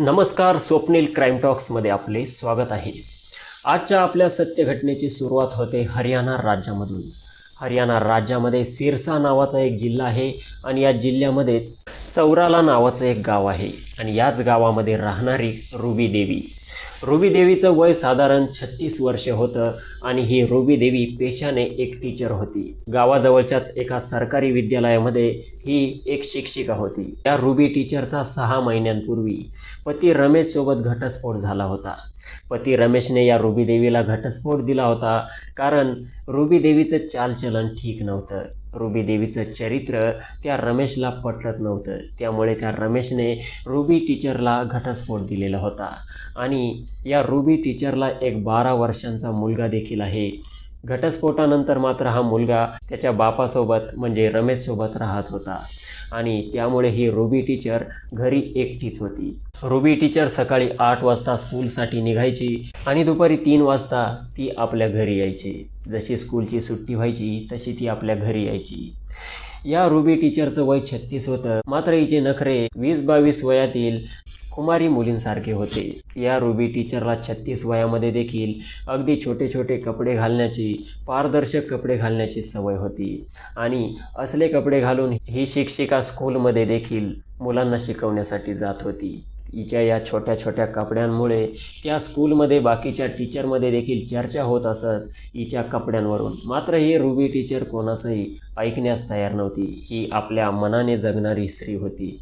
नमस्कार स्वप्नील क्राईम टॉक्समध्ये आपले स्वागत आहे. आजच्या आपल्या सत्य घटनेची सुरुवात होते हरियाणा राज्यामधून. हरियाणा राज्यामध्ये सिरसा नावाचा एक जिल्हा आहे आणि या जिल्ह्यामध्येच चौराला नावाचं एक गाव आहे. आणि याच गावामध्ये राहणारी रुबी देवी. रुबी देवीचं वय साधारण छत्तीस वर्ष होतं आणि ही रुबी देवी पेशाने एक टीचर होती. गावाजवळच्याच एका सरकारी विद्यालयामध्ये ही एक शिक्षिका होती. त्या रुबी टीचरचा सहा महिन्यांपूर्वी पती रमेशसोबत घटस्फोट झाला होता. पती रमेशने या रुबी देवीला घटस्फोट दिला होता कारण रुबी देवीचं चालचलन ठीक नव्हतं. रुबी देवीचं चरित्र त्या रमेशला पटत नव्हतं. त्यामुळे त्या रमेशने रुबी टीचरला घटस्फोट दिलेला होता. आणि या रुबी टीचरला एक बारा वर्षांचा मुलगा देखील आहे. घटस्फोटानंतर मात्र हा मुलगा त्याच्या बापासोबत म्हणजे रमेशसोबत राहत होता. आणि त्यामुळे ही रुबी टीचर घरी एकटीच होती. रुबी टीचर सकाळी आठ वाजता स्कूलसाठी निघायची आणि दुपारी तीन वाजता ती आपल्या घरी यायची. जशी स्कूलची सुट्टी व्हायची तशी ती आपल्या घरी यायची. या रुबी टीचरचं वय छत्तीस होतं. मात्र हिचे नखरे वीस बावीस वयातील कुमारी मुलींसारखे होते. या रुबी टीचरला छत्तीस वयामध्ये देखील अगदी छोटे छोटे कपडे घालण्याची पारदर्शक कपडे घालण्याची सवय होती. आणि असले कपडे घालून ही शिक्षिका स्कूलमध्ये देखील मुलांना शिकवण्यासाठी जात होती. तिच्या या छोट्या छोट्या कपड्यांमुळे त्या स्कूलमध्ये बाकीच्या टीचरमध्ये देखील चर्चा होत असत हिच्या कपड्यांवरून. मात्र ही रुबी टीचर कोणाचंही ऐकण्यास तयार नव्हती. ही आपल्या मनाने जगणारी स्त्री होती.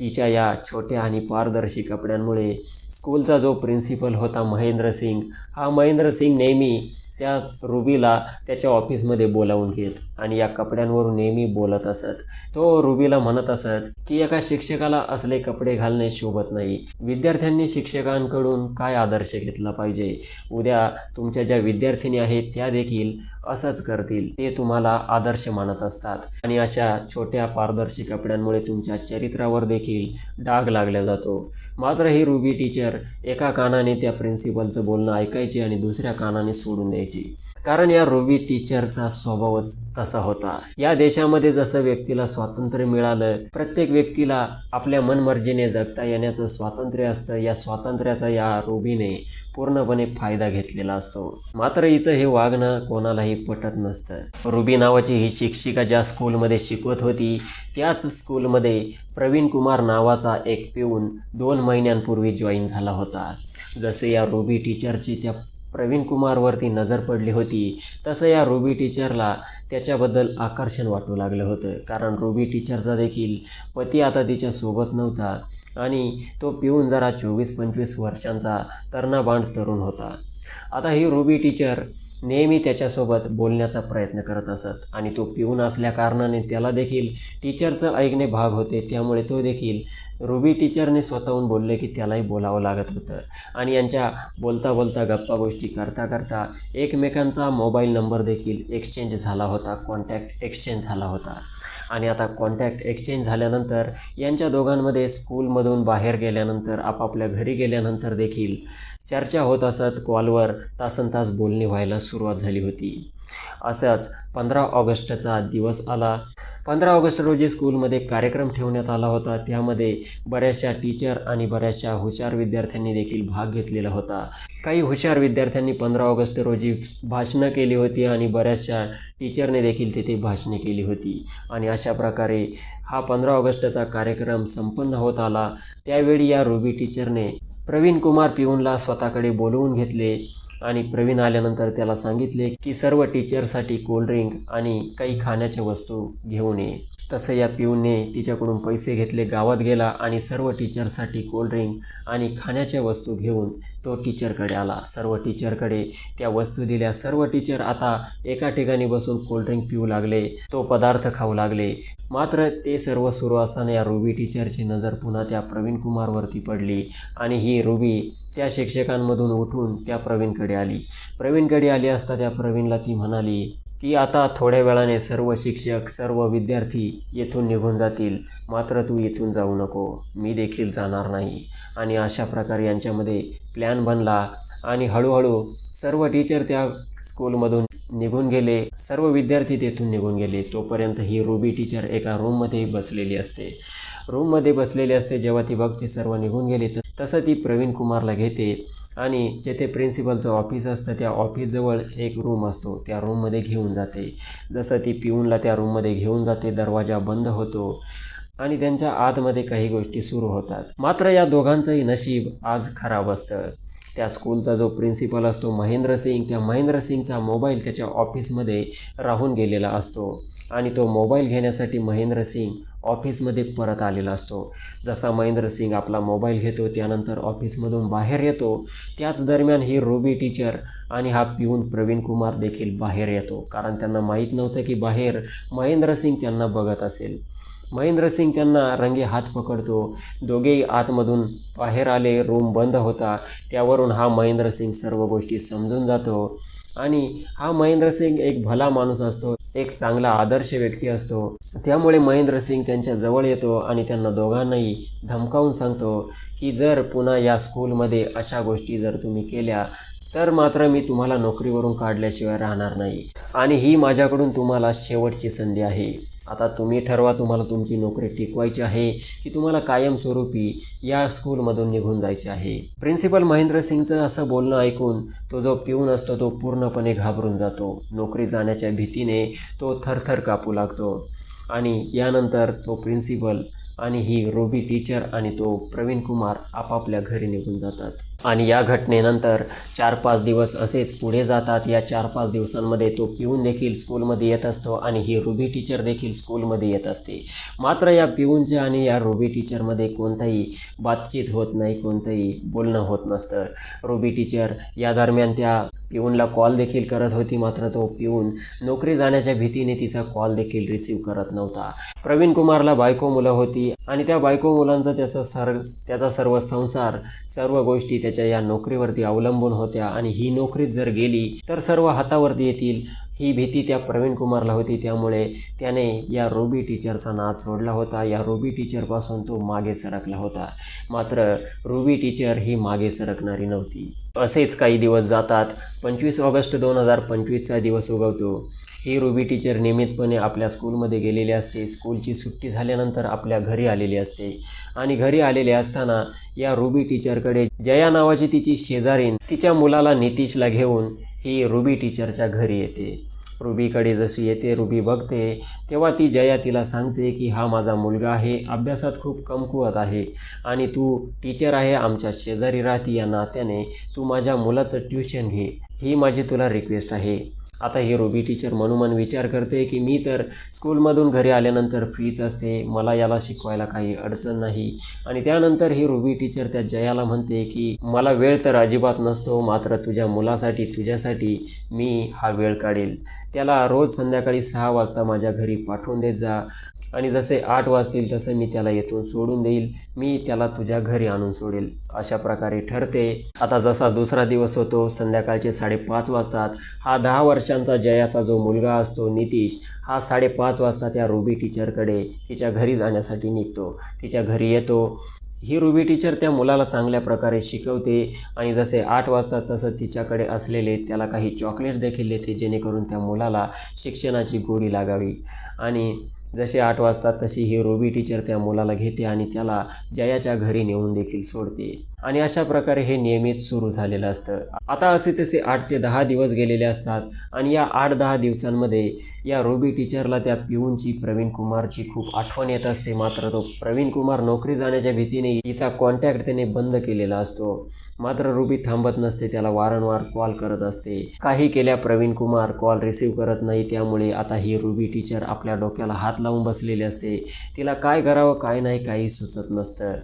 हिच्या या छोट्या आणि पारदर्शी कपड्यांमुळे स्कूलचा जो प्रिन्सिपल होता महेंद्र सिंग हा महेंद्र सिंग नेहमी त्या रुबीला त्याच्या ऑफिसमध्ये बोलावून घेत आणि या कपड्यांवरून नेहमी बोलत असत. तो रुबीला म्हणत असत की एका शिक्षकाला असले कपडे घालणे शोभत नाही. विद्यार्थ्यांनी शिक्षकांकडून काय आदर्श घेतला पाहिजे? उद्या तुमच्या ज्या विद्यार्थिनी आहेत त्या देखील असंच करतील. ते तुम्हाला आदर्श मानत असतात. आणि अशा छोट्या पारदर्शी कपड्यांमुळे तुमच्या चरित्रावर देखील डाग लागला जातो. मात्र ही रुबी टीचर एका कानाने त्या प्रिन्सिपलचं बोलणं ऐकायची आणि दुसऱ्या कानाने सोडून द्यायची कारण या रुबी टीचरचा स्वभावच तसा होता. या देशामध्ये जसं व्यक्तीला स्वातंत्र्य मिळालं प्रत्येक व्यक्तीला आपल्या मनमर्जीने जगता येण्याचं स्वातंत्र्य असतं. या स्वातंत्र्याचा या रुबीने पूर्णपणे फायदा घेतलेला असतो. मात्र हिचं हे वागणं कोणालाही पटत नसतं. रुबी नावाची ही शिक्षिका ज्या स्कूलमध्ये शिकवत होती त्याच स्कूलमध्ये प्रवीण कुमार नावाचा एक पिऊन दोन महिन्यांपूर्वी जॉईन झाला होता. जसे या रुबी टीचरची त्या प्रवीण कुमारवरती नजर पडली होती. तसं या रुबी टीचरला त्याच्याबद्दल आकर्षण वाटू लागलं होतं. कारण रुबी टीचरचा देखील पती आता तिच्यासोबत नव्हता आणि तो पिऊन जरा चोवीस पंचवीस वर्षांचा तरणाबांड तरुण होता. आता ही रुबी टीचर नेहमी त्याच्यासोबत बोलण्याचा प्रयत्न करत असत आणि तो पिऊन असल्याकारणाने त्याला देखील टीचरचं ऐकणे भाग होते. त्यामुळे तो देखील रुबी टीचरने स्वतःहून बोलले की त्यालाही बोलावं लागत होतं. आणि यांच्या बोलता बोलता गप्पा गोष्टी करता करता एकमेकांचा मोबाईल नंबर देखील एक्सचेंज झाला होता कॉन्टॅक्ट एक्सचेंज झाला होता. आणि आता कॉन्टॅक्ट एक्सचेंज झाल्यानंतर यांच्या दोघांमध्ये स्कूलमधून बाहेर गेल्यानंतर आपापल्या घरी गेल्यानंतर देखील चर्चा होत असत. कॉलवर तासन तास बोलणी व्हायला सुरुवात झाली होती. असंच पंधरा ऑगस्टचा दिवस आला. पंधरा ऑगस्ट रोजी स्कूलमध्ये कार्यक्रम ठेवण्यात आला होता. त्यामध्ये बऱ्याचशा टीचर आणि बऱ्याचशा हुशार विद्यार्थ्यांनी देखील भाग घेतलेला होता. काही हुशार विद्यार्थ्यांनी पंधरा ऑगस्ट रोजी भाषणं केली होती आणि बऱ्याचशा टीचरने देखील तिथे भाषणे केली होती. आणि अशा प्रकारे हा पंधरा ऑगस्टचा कार्यक्रम संपन्न होत आला. त्यावेळी या रुबी टीचरने प्रवीण कुमार पिऊनला स्वतःकडे बोलवून घेतले. आणि प्रवीण आल्यानंतर त्याला सांगितले की सर्व टीचरसाठी कोल्ड्रिंक आणि काही खाण्याच्या वस्तू घेऊन ये. तसं या पिऊनने तिच्याकडून पैसे घेतले गावात गेला आणि सर्व टीचरसाठी कोल्ड्रिंक आणि खाण्याच्या वस्तू घेऊन तो टीचरकडे आला. सर्व टीचरकडे त्या वस्तू दिल्या. सर्व टीचर आता एका ठिकाणी बसून कोल्ड्रिंक पिऊ लागले. तो पदार्थ खाऊ लागले. मात्र ते सर्व सुरू असताना या रुबी टीचरची नजर पुन्हा त्या प्रवीण कुमारवरती पडली आणि ही रुबी त्या शिक्षकांमधून उठून त्या प्रवीणकडे आली. प्रवीणकडे आली असता त्या प्रवीणला ती म्हणाली की आता थोड्या वेळाने सर्व शिक्षक सर्व विद्यार्थी येथून निघून जातील. मात्र तू इथून जाऊ नको. मी देखील जाणार नाही. आणि अशा प्रकारे यांच्यामध्ये प्लॅन बनला आणि हळूहळू सर्व टीचर त्या स्कूलमधून निघून गेले. सर्व विद्यार्थी तेथून निघून गेले. तोपर्यंत ही रुबी टीचर एका रूममध्ये बसलेली असते. रूममध्ये बसलेली असते जेव्हा ती बघते सर्व निघून गेली तर. तसं ती प्रवीण कुमारला घेते. आणि जेथे प्रिन्सिपलचं ऑफिस असतं त्या ऑफिसजवळ एक रूम असतो. त्या रूममध्ये घेऊन जाते. जसं ती पिऊनला त्या रूममध्ये घेऊन जाते दरवाजा बंद होतो आणि त्यांच्या आतमध्ये काही गोष्टी सुरू होतात. मात्र या दोघांचंही नशीब आज खराब असतं. त्या स्कूलचा जो प्रिन्सिपल असतो महेंद्र सिंग त्या महेंद्र सिंगचा मोबाईल त्याच्या ऑफिसमध्ये राहून गेलेला असतो. आणि तो मोबाईल घेण्यासाठी महेंद्र सिंग ऑफिसमध्ये परत आलेला असतो. जसा महेंद्र सिंग आपला मोबाईल घेतो त्यानंतर ऑफिसमधून बाहेर येतो. त्याच दरम्यान ही रुबी टीचर आणि हा पिऊन प्रवीण कुमार देखील बाहेर येतो. कारण त्यांना माहीत नव्हतं की बाहेर महेंद्र सिंग त्यांना बघत असेल. महेंद्र सिंग त्यांना रंगे हात पकडतो. दोघेही आतमधून बाहेर आले रूम बंद होता. त्यावरून हा महेंद्र सिंग सर्व गोष्टी समजून जातो. आणि हा महेंद्रसिंग एक भला माणूस असतो एक चांगला आदर्श व्यक्ती असतो. त्यामुळे महेंद्रसिंग त्यांच्या जवळ येतो आणि त्यांना दोघांनाही धमकावून सांगतो की जर पुन्हा या स्कूलमध्ये अशा गोष्टी जर तुम्ही केल्या तर मात्र मी तुम्हाला नोकरीवरून काढल्याशिवाय राहणार नाही. आणि ही माझ्याकडून तुम्हाला शेवटची संधी आहे. आता तुम्ही ठरवा तुम्हाला तुमची नोकरी टिकवायची आहे की तुम्हाला कायमस्वरूपी या स्कूलमधून निघून जायचे आहे. प्रिन्सिपल महेंद्र सिंगचं असं बोलणं ऐकून तो जो पिऊन असतो तो पूर्णपणे घाबरून जातो. नोकरी जाण्याच्या भीतीने तो थरथर कापू लागतो. आणि यानंतर तो प्रिन्सिपल आणि ही रोबी टीचर आणि तो प्रवीण कुमार आपापल्या घरी निघून जातात. आणि या घटनेनंतर चार पाच दिवस असेच पुढे जातात. या चार पाच दिवसांमध्ये तो पिऊन देखील स्कूलमध्ये येत असतो आणि ही रुबी टीचर देखील स्कूलमध्ये येत असते. मात्र या पिऊनच्या आणि या रुबी टीचरमध्ये कोणताही बातचीत होत नाही कोणतंही बोलणं होत नसतं. रुबी टीचर या दरम्यान त्या पिऊनला कॉल देखील करत होती मात्र तो पिऊन नोकरी जाण्याच्या भीतीने तिचा कॉल देखील रिसीव करत नव्हता. प्रवीण कुमारला बायको मुलं होती आणि त्या बायको मुलांचा त्याचा सर त्याचा सर्व संसार सर्व गोष्टी त्याच्या या नोकरीवरती अवलंबून होत्या आणि ही नोकरी जर गेली तर सर्व हातावरती येतील. ही भीती त्या प्रवीण कुमारला होती. त्यामुळे त्याने या रोबी टीचरचा नाद सोडला होता. या रोबी टीचरपासून तो मागे सरकला होता. मात्र रुबी टीचर ही मागे सरकणारी नव्हती. असेच काही दिवस जातात. पंचवीस ऑगस्ट दोन हजार पंचवीसचा दिवस उगवतो. ही रुबी टीचर नियमितपणे आपल्या स्कूलमध्ये गेलेली असते. स्कूलची सुट्टी झाल्यानंतर आपल्या घरी आलेली असते. आणि घरी आलेले असताना या रुबी टीचरकडे जया नावाची तिची शेजारीन तिच्या मुलाला नितीशला घेऊन ही रुबी टीचरच्या घरी येते. रुबीकडे जशी येते रुबी बघते तेव्हा ती जया तिला सांगते की हा माझा मुलगा आहे अभ्यासात खूप कमकुवत आहे आणि तू टीचर आहे आमच्या शेजारी राहती या नात्याने तू माझ्या मुलाचं ट्युशन घे. ही माझी तुला रिक्वेस्ट आहे. आता ही रुबी टीचर मनोमन विचार करते की मी तर स्कूलमधून घरी आल्यानंतर फ्रीच असते मला याला शिकवायला काही अडचण नाही. आणि त्यानंतर ही रुबी टीचर त्या जयाला म्हणते की मला वेळ तर अजिबात नसतो मात्र तुझ्या मुलासाठी तुझ्यासाठी मी हा वेळ काढेल. त्याला रोज संध्याकाळी सहा वाजता माझ्या घरी पाठवून देत जा. आणि जसे आठ वाजतील तसं मी त्याला येथून सोडून देईल. मी त्याला तुझ्या घरी आणून सोडेल. अशा प्रकारे ठरते. आता जसा दुसरा दिवस होतो संध्याकाळचे साडेपाच वाजतात. हा दहा वर्षांचा जयाचा जो मुलगा असतो नितीश हा साडेपाच वाजता त्या रुबी टीचरकडे तिच्या घरी जाण्यासाठी निघतो. तिच्या घरी येतो. ही रुबी टीचर त्या मुलाला चांगल्या प्रकारे शिकवते आणि जसे आठ वाजता तसं तिच्याकडे असलेले त्याला काही चॉकलेट देखील देते जेणेकरून त्या मुलाला शिक्षणाची गोडी लागावी. आणि जशी आठ वाजता तशी ही रुबी टीचर त्या मुलाला घेते आणि त्याला जयाच्या घरी नेऊन देखील सोडते. आणि अशा प्रकारे हे नियमित सुरू झालेलं असतं. आता असे तसे आठ ते दहा दिवस गेलेले असतात आणि या आठ दहा दिवसांमध्ये या रुबी टीचरला त्या पिऊनची प्रवीण कुमारची खूप आठवण येत असते. मात्र तो प्रवीण कुमार नोकरी जाण्याच्या भीतीने हिचा कॉन्टॅक्ट त्याने बंद केलेला असतो. मात्र रुबी थांबत नसते त्याला वारंवार कॉल करत असते. काही केल्या प्रवीण कुमार कॉल रिसीव्ह करत नाही त्यामुळे आता ही रुबी टीचर आपल्या डोक्याला हात लावून बसलेली असते. तिला काय करावं काय नाही काही सुचत नसतं.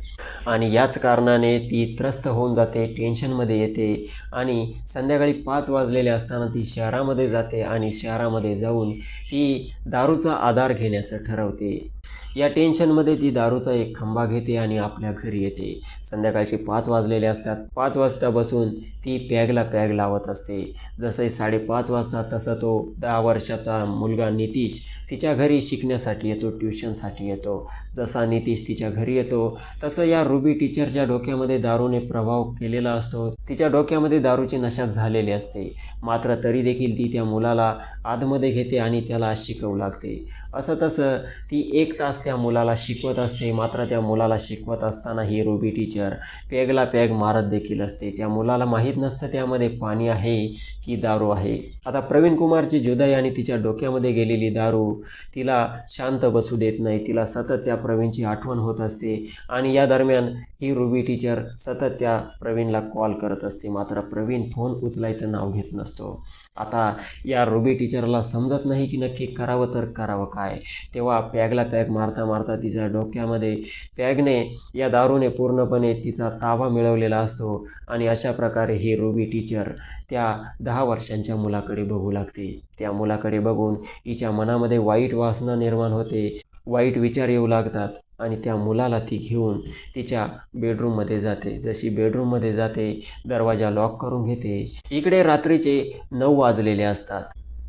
आणि याच कारणाने ती त्रस्त होऊन जाते टेन्शनमध्ये येते आणि संध्याकाळी पाच वाजलेले असताना ती शहरामध्ये जाते आणि शहरामध्ये जाऊन ती दारूचा आधार घेण्याचं ठरवते. या टेन्शनमध्ये ती दारूचा एक खंबा घेते आणि आपल्या घरी येते. संध्याकाळचे पाच वाजलेले असतात. पाच वाजता बसून ती पॅगला पॅग लावत असते. जसं साडेपाच वाजता तसं तो दहा वर्षाचा मुलगा नितीश तिच्या घरी शिकण्यासाठी येतो ट्युशनसाठी येतो. जसा नितीश तिच्या घरी येतो तसं या रुबी टीचरच्या डोक्यामध्ये दारूने प्रभाव केलेला असतो. तिच्या डोक्यामध्ये दारूची नशा झालेली असते. मात्र तरी देखील ती त्या मुलाला आतमध्ये घेते आणि त्याला शिकवू लागते. असं तसं ती एक तास तास त्या मुलाला शिकवत असते मात्र त्या मुलाला शिकवत असताना ही रुबी टीचर पेगला पेग मारत देखील असते. त्या मुलाला माहीत नसतं त्यामध्ये पाणी आहे की दारू आहे. आता प्रवीण कुमारची जुदाई आणि तिच्या डोक्यामध्ये गेलेली दारू तिला शांत बसू देत नाही. तिला सतत त्या प्रवीणची आठवण होत असते आणि या दरम्यान ही रुबी टीचर सतत त्या प्रवीणला कॉल करत असते. मात्र प्रवीण फोन उचलायचं नाव घेत नसतो. आता या रुबी टीचरला समजत नाही की नक्की करावं तर करावं काय. तेव्हा पॅगला पॅग मारता मारता तिच्या डोक्यामध्ये पॅगने या दारूने पूर्णपणे तिचा ताबा मिळवलेला असतो आणि अशा प्रकारे ही रुबी टीचर त्या दहा वर्षांच्या मुलाकडे बघू लागते. त्या मुलाकडे बघून हिच्या मनामध्ये वाईट वासना निर्माण होते. वाईट विचार येऊ लागतात आणि त्या मुलाला ती घेऊन तिच्या बेडरूममध्ये जाते. जशी बेडरूममध्ये जाते दरवाजा लॉक करून घेते. इकडे रात्रीचे नऊ वाजलेले असतात.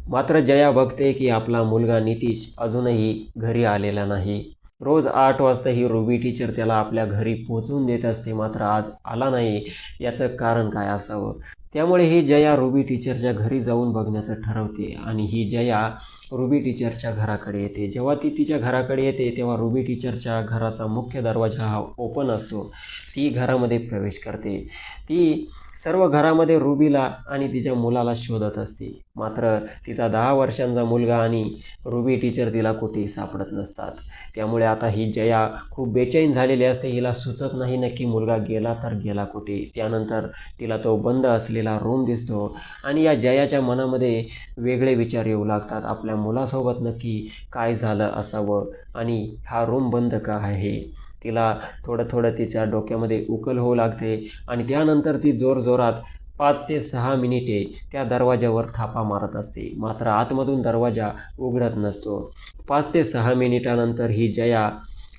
मात्र जया बघते की आपला मुलगा नितीश अजूनही घरी आलेला नाही. रोज आठ वाजता ही रुबी टीचर त्याला आपल्या घरी पोचवून देत असते. मात्र आज आला नाही. याचं कारण काय असावं? त्यामुळे ही जया रुबी टीचरच्या घरी जाऊन बघण्याचं ठरवते आणि ही जया रुबी टीचरच्या घराकडे येते. जेव्हा ती तिच्या घराकडे येते तेव्हा रुबी टीचरच्या घराचा मुख्य दरवाजा हा ओपन असतो. ती घरामध्ये प्रवेश करते. ती सर्व घरामध्ये रुबीला आणि तिच्या मुलाला शोधत असते. मात्र तिचा दहा वर्षांचा मुलगा आणि रुबी टीचर तिला कुठेही सापडत नसतात. त्यामुळे आता ही जया खूप बेचैन झालेली असते. हिला सुचत नाही नक्की मुलगा गेला तर गेला कुठे. त्यानंतर तिला तो बंद असलेला रूम दिसतो आणि या जयाच्या मनामध्ये वेगळे विचार येऊ लागतात. आपल्या मुलासोबत नक्की काय झालं असावं आणि हा रूम बंद का आहे? तिला थोडं थोडं तिच्या डोक्यामध्ये उकल होऊ लागते आणि त्यानंतर ती जोरजोरात पाच ते सहा मिनिटे त्या दरवाज्यावर थापा मारत असते. मात्र आतमधून दरवाजा उघडत नसतो. पाच ते सहा मिनिटानंतर ही जया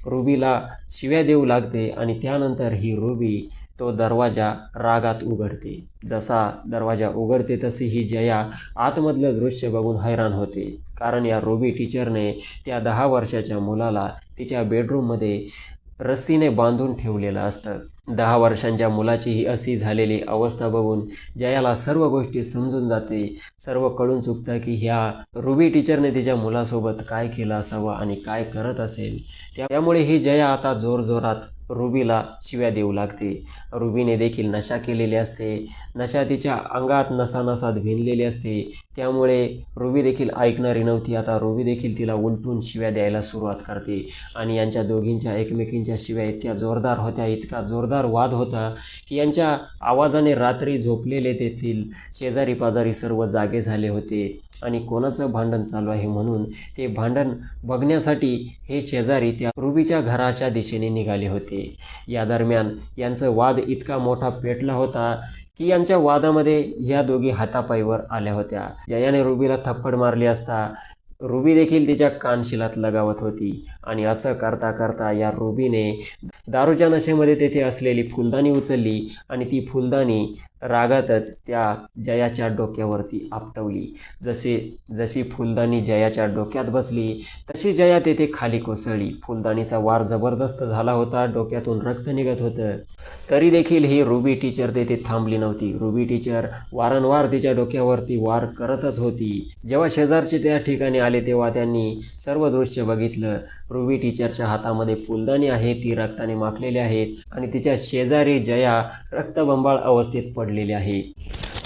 रुबीला शिव्या देऊ लागते आणि त्यानंतर ही रुबी तो दरवाजा रागात उघडते. जसा दरवाजा उघडते तशी ही जया आतमधलं दृश्य बघून हैराण होते. कारण या रुबी टीचरने त्या दहा वर्षाच्या मुलाला तिच्या बेडरूममध्ये रस्सीने बांधून ठेवलेलं असतं. दहा वर्षांच्या मुलाची ही अशी झालेली अवस्था बघून जयाला सर्व गोष्टी समजून जाते. सर्व कळून चुकतं की ह्या रुबी टीचरने तिच्या मुलासोबत काय केलं असावं आणि काय करत असेल. त्यामुळे ही जया आता जोरजोरात रुबीला शिव्या देऊ लागते. रुबीने देखील नशा केलेली असते. नशा तिच्या अंगात नसानसात भिनलेली असते. त्यामुळे रुबी देखील ऐकणारी नव्हती. आता रुबी देखील तिला उलटून शिव्या द्यायला सुरुवात करते. आणि यांच्या दोघींच्या एकमेकींच्या शिव्या इतक्या जोरदार होत्या इतका जोरदार वाद होता की यांच्या आवाजाने रात्री झोपलेले तेथील शेजारी पाजारी सर्व जागे झाले होते. आणि कोणाचं भांडण चालू आहे म्हणून ते भांडण बघण्यासाठी हे शेजारी त्या रुबीच्या घराच्या दिशेने निघाले होते. या दरम्यान यांचं वाद इतका मोठा पेटला होता की यांच्या वादामध्ये या दोघी हातापाईवर आल्या होत्या. जयाने रुबीला थप्पड मारली असता रुबी देखील तिच्या कानशिलात लगावत होती आणि असं करता करता या रुबीने दारूच्या नशेमध्ये तेथे असलेली फुलदाणी उचलली आणि ती फुलदाणी रागातच त्या जयाच्या डोक्यावरती आपटवली. जसे जशी फुलदाणी जयाच्या डोक्यात बसली तशी जया तेथे खाली कोसळली. फुलदाणीचा वार जबरदस्त झाला होता डोक्यातून रक्त निघत होतं. तरी देखील ही रुबी टीचर तेथे थांबली नव्हती. रुबी टीचर वारंवार तिच्या डोक्यावरती वार करतच होती. जेव्हा शेजारचे त्या ठिकाणी आले तेव्हा त्यांनी सर्व दृश्य बघितलं. रुबी टीचरच्या हातामध्ये फुलदाणी आहे ती रक्ताने माखलेली आहेत आणि तिच्या शेजारी जया रक्तबंबाळ अवस्थेत पडली. पडलेली आहे.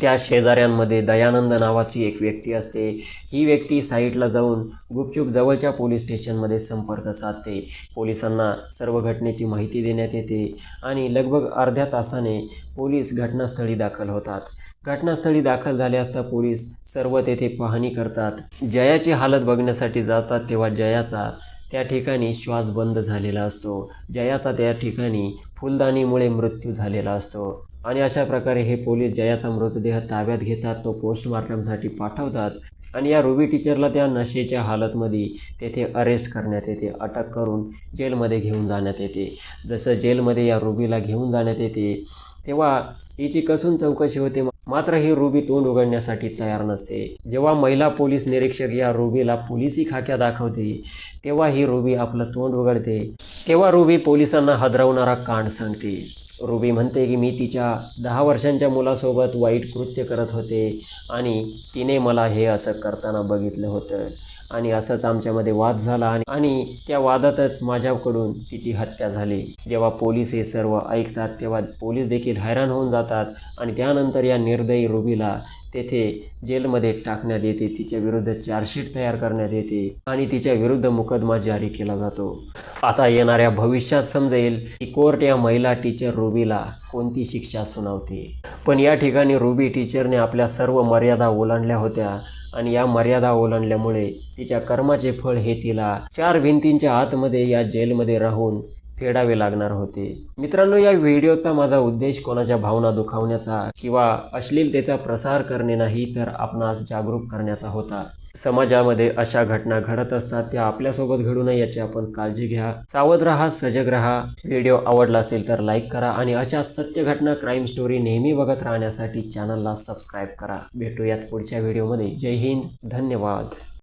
त्या शेजाऱ्यांमध्ये दयानंद नावाची एक व्यक्ती असते. ही व्यक्ती साईटला जाऊन गुपचूप जवळच्या पोलीस स्टेशनमध्ये संपर्क साधते. पोलिसांना सर्व घटनेची माहिती देण्यात येते आणि लगभग अर्ध्या तासाने पोलीस घटनास्थळी दाखल होतात. घटनास्थळी दाखल झाले असता पोलीस सर्व तेथे पाहणी करतात. जयाची हालत बघण्यासाठी जातात तेव्हा जयाचा त्या ठिकाणी श्वास बंद झालेला असतो. जयाचा त्या ठिकाणी फुलदाणीमुळे मृत्यू झालेला असतो. आणि अशा प्रकारे हे पोलीस जयाचा मृतदेह ताब्यात घेतात तो पोस्टमार्टमसाठी पाठवतात आणि या रुबी टीचरला त्या नशेच्या हालतमध्ये तेथे अरेस्ट करण्यात येते अटक करून जेलमध्ये घेऊन जाण्यात येते. जसं जेलमध्ये या रुबीला घेऊन जाण्यात येते तेव्हा हिची कसून चौकशी होते मात्र ही रुबी तोंड उघडण्यासाठी तयार नसते. जेव्हा महिला पोलीस निरीक्षक या रुबीला पोलिसी खाक्या दाखवते तेव्हा ही रुबी आपलं तोंड उघडते. तेव्हा रुबी पोलिसांना हदरवणारा कांड सांगते. रुबी म्हणते की मी तिच्या दहा वर्षांच्या मुलासोबत वाईट कृत्य करत होते आणि तिने मला हे असं करताना बघितलं होतं. आणि असंच आमच्यामध्ये वाद झाला आणि आणि त्या वादातच माझ्याकडून तिची हत्या झाली. जेव्हा पोलीस हे सर्व ऐकतात तेव्हा पोलीस देखील हैराण होऊन जातात आणि त्यानंतर या निर्दयी रुबीला तेथे जेलमध्ये टाकण्यात येते. तिच्या विरुद्ध चार्जशीट तयार करण्यात येते आणि तिच्या विरुद्ध मुकदमा जारी केला जातो. आता येणाऱ्या भविष्यात समजेल की कोर्ट या महिला टीचर रुबीला कोणती शिक्षा सुनावते. पण या ठिकाणी रुबी टीचरने आपल्या सर्व मर्यादा ओलांडल्या होत्या. आणि या मर्यादा ओलांडल्यामुळे तिच्या कर्माचे फळ हे तिला चार भिंतींच्या आतमध्ये या जेलमध्ये राहून फेडावे लागणार होते. मित्रांनो या व्हिडिओचा माझा उद्देश कोणाच्या भावना दुखावण्याचा किंवा अश्लीलतेचा प्रसार करणे नाही तर आपणास जागरूक करण्याचा होता. समाजामध्ये अशा घटना घडत असतात त्या आपल्यासोबत घडू नये याची आपण काळजी घ्या. सावध राहा सजग राहा. व्हिडिओ आवडला असेल तर लाईक करा आणि अशा सत्य घटना क्राईम स्टोरी नेहमी बघत राहण्यासाठी चॅनलला सबस्क्राईब करा. भेटूयात पुढच्या व्हिडिओमध्ये. जय हिंद. धन्यवाद.